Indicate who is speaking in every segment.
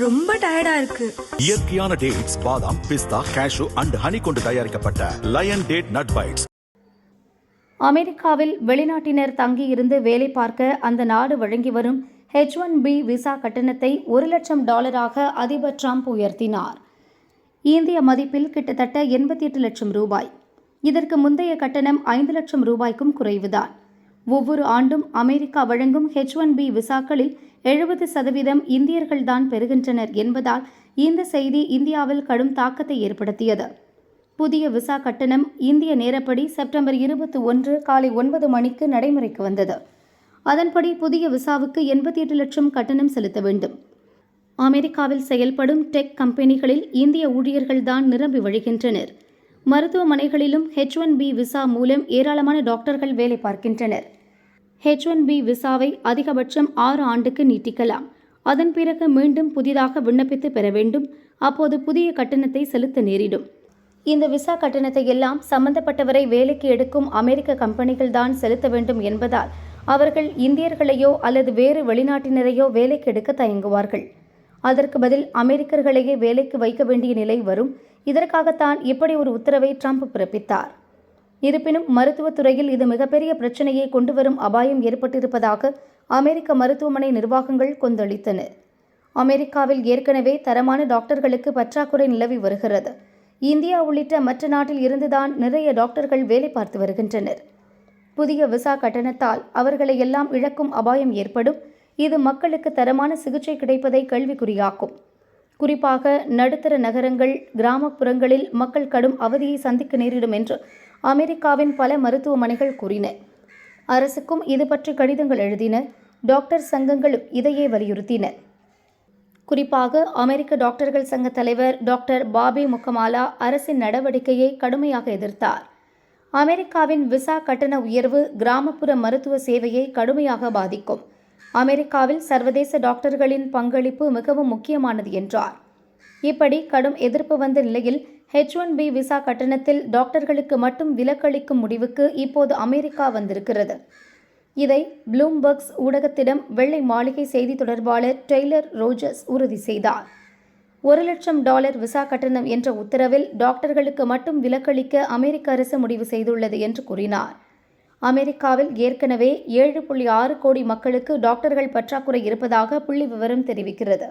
Speaker 1: ரொம்ப டயர்டா இருக்கு.
Speaker 2: இயற்கையான டேட்ஸ் பாதாம் பிஸ்தா கேஷு அண்ட் ஹனி கொண்டு தயாரிக்கப்பட்ட லயன் டேட் நட் பைட்ஸ்
Speaker 3: அமெரிக்காவில் வெளிநாட்டினர் தங்கியிருந்து வேலை பார்க்க அந்த நாடு வழங்கி வரும் ஹெச் ஒன் பி விசா கட்டணத்தை ஒரு லட்சம் டாலராக அதிபர் ட்ரம்ப் உயர்த்தினார். இந்திய மதிப்பில் கிட்டத்தட்ட எண்பத்தி எட்டு லட்சம் ரூபாய். இதற்கு முந்தைய கட்டணம் ஐந்து லட்சம் ரூபாய்க்கும் குறைவுதான். ஒவ்வொரு ஆண்டும் அமெரிக்கா வழங்கும் ஹெச் ஒன் பி விசாக்களில் எழுபது சதவீதம் இந்தியர்கள்தான் பெறுகின்றனர் என்பதால் இந்த செய்தி இந்தியாவில் கடும் தாக்கத்தை ஏற்படுத்தியது. புதிய விசா கட்டணம் இந்திய நேரப்படி செப்டம்பர் இருபத்தி ஒன்று காலை ஒன்பது மணிக்கு நடைமுறைக்கு வந்தது. அதன்படி புதிய விசாவுக்கு எண்பத்தி எட்டு லட்சம் கட்டணம் செலுத்த வேண்டும். அமெரிக்காவில் செயல்படும் டெக் கம்பெனிகளில் இந்திய ஊழியர்கள்தான் நிரம்பி வழிகின்றனர். மருத்துவமனைகளிலும் ஹெச் ஒன் பி விசா மூலம் ஏராளமான டாக்டர்கள் வேலை பார்க்கின்றனர். ஹெச் ஒன் பி விசாவை அதிகபட்சம் ஆறு ஆண்டுக்கு நீட்டிக்கலாம். அதன் பிறகு மீண்டும் புதிதாக விண்ணப்பித்து பெற வேண்டும். அப்போது புதிய கட்டணத்தை செலுத்த நேரிடும். இந்த விசா கட்டணத்தை எல்லாம் சம்பந்தப்பட்டவரை வேலைக்கு எடுக்கும் அமெரிக்க கம்பெனிகள் தான் செலுத்த வேண்டும் என்பதால் அவர்கள் இந்தியர்களையோ அல்லது வேறு வெளிநாட்டினரையோ வேலைக்கு எடுக்க தயங்குவார்கள். அதற்கு பதில் அமெரிக்கர்களையே வேலைக்கு வைக்க வேண்டிய நிலை வரும். இதற்காகத்தான் இப்படி ஒரு உத்தரவை ட்ரம்ப் பிறப்பித்தார். இருப்பினும் மருத்துவத்துறையில் இது மிகப்பெரிய பிரச்சனையை கொண்டு வரும் அபாயம் ஏற்பட்டிருப்பதாக அமெரிக்க மருத்துவமனை நிர்வாகங்கள் கொந்தளித்தன. அமெரிக்காவில் ஏற்கனவே தரமான டாக்டர்களுக்கு பற்றாக்குறை நிலவி வருகிறது. இந்தியா உள்ளிட்ட மற்ற நாட்டில் இருந்துதான் நிறைய டாக்டர்கள் வேலை பார்த்து வருகின்றனர். புதிய விசா கட்டணத்தால் அவர்களை எல்லாம் இழக்கும் அபாயம் ஏற்படும். இது மக்களுக்கு தரமான சிகிச்சை கிடைப்பதை கேள்விக்குறியாக்கும். குறிப்பாக நடுத்தர நகரங்கள் கிராமப்புறங்களில் மக்கள் கடும் அவதியை சந்திக்க நேரிடும் என்று அமெரிக்காவின் பல மருத்துவமனைகள் கூறின. அரசுக்கும் இது பற்றி கடிதங்கள் எழுதின டாக்டர் சங்கங்களும் இதையே வலியுறுத்தின. குறிப்பாக அமெரிக்க டாக்டர்கள் சங்க தலைவர் டாக்டர் பாபி முக்கமாலா அரசின் நடவடிக்கையை கடுமையாக எதிர்த்தார். அமெரிக்காவின் விசா கட்டண உயர்வு கிராமப்புற மருத்துவ சேவையை கடுமையாக பாதிக்கும். அமெரிக்காவில் சர்வதேச டாக்டர்களின் பங்களிப்பு மிகவும் முக்கியமானது என்றார். இப்படி கடும் எதிர்ப்பு வந்த நிலையில் ஹெச் ஒன் பி விசா கட்டணத்தில் டாக்டர்களுக்கு மட்டும் விலக்களிக்கும் முடிவுக்கு இப்போது அமெரிக்கா வந்திருக்கிறது. இதை ப்ளூம்பர்க்ஸ் ஊடகத்திடம் வெள்ளை மாளிகை செய்தி தொடர்பாளர் டெய்லர் ரோஜர்ஸ் உறுதி செய்தார். ஒரு லட்சம் டாலர் விசா கட்டணம் என்ற உத்தரவில் டாக்டர்களுக்கு மட்டும் விலக்களிக்க அமெரிக்க அரசு முடிவு செய்துள்ளது என்று கூறினார். அமெரிக்காவில் ஏற்கனவே ஏழு புள்ளி ஆறு கோடி மக்களுக்கு டாக்டர்கள் பற்றாக்குறை இருப்பதாக புள்ளி விவரம் தெரிவிக்கிறது.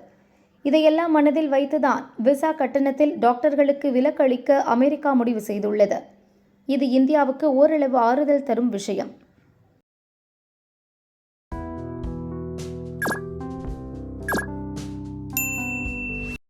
Speaker 3: இதையெல்லாம் மனதில் வைத்துதான் விசா கட்டணத்தில் டாக்டர்களுக்கு விலக்களிக்க அமெரிக்கா முடிவு செய்துள்ளது. இது இந்தியாவுக்கு ஓரளவு ஆறுதல் தரும் விஷயம்.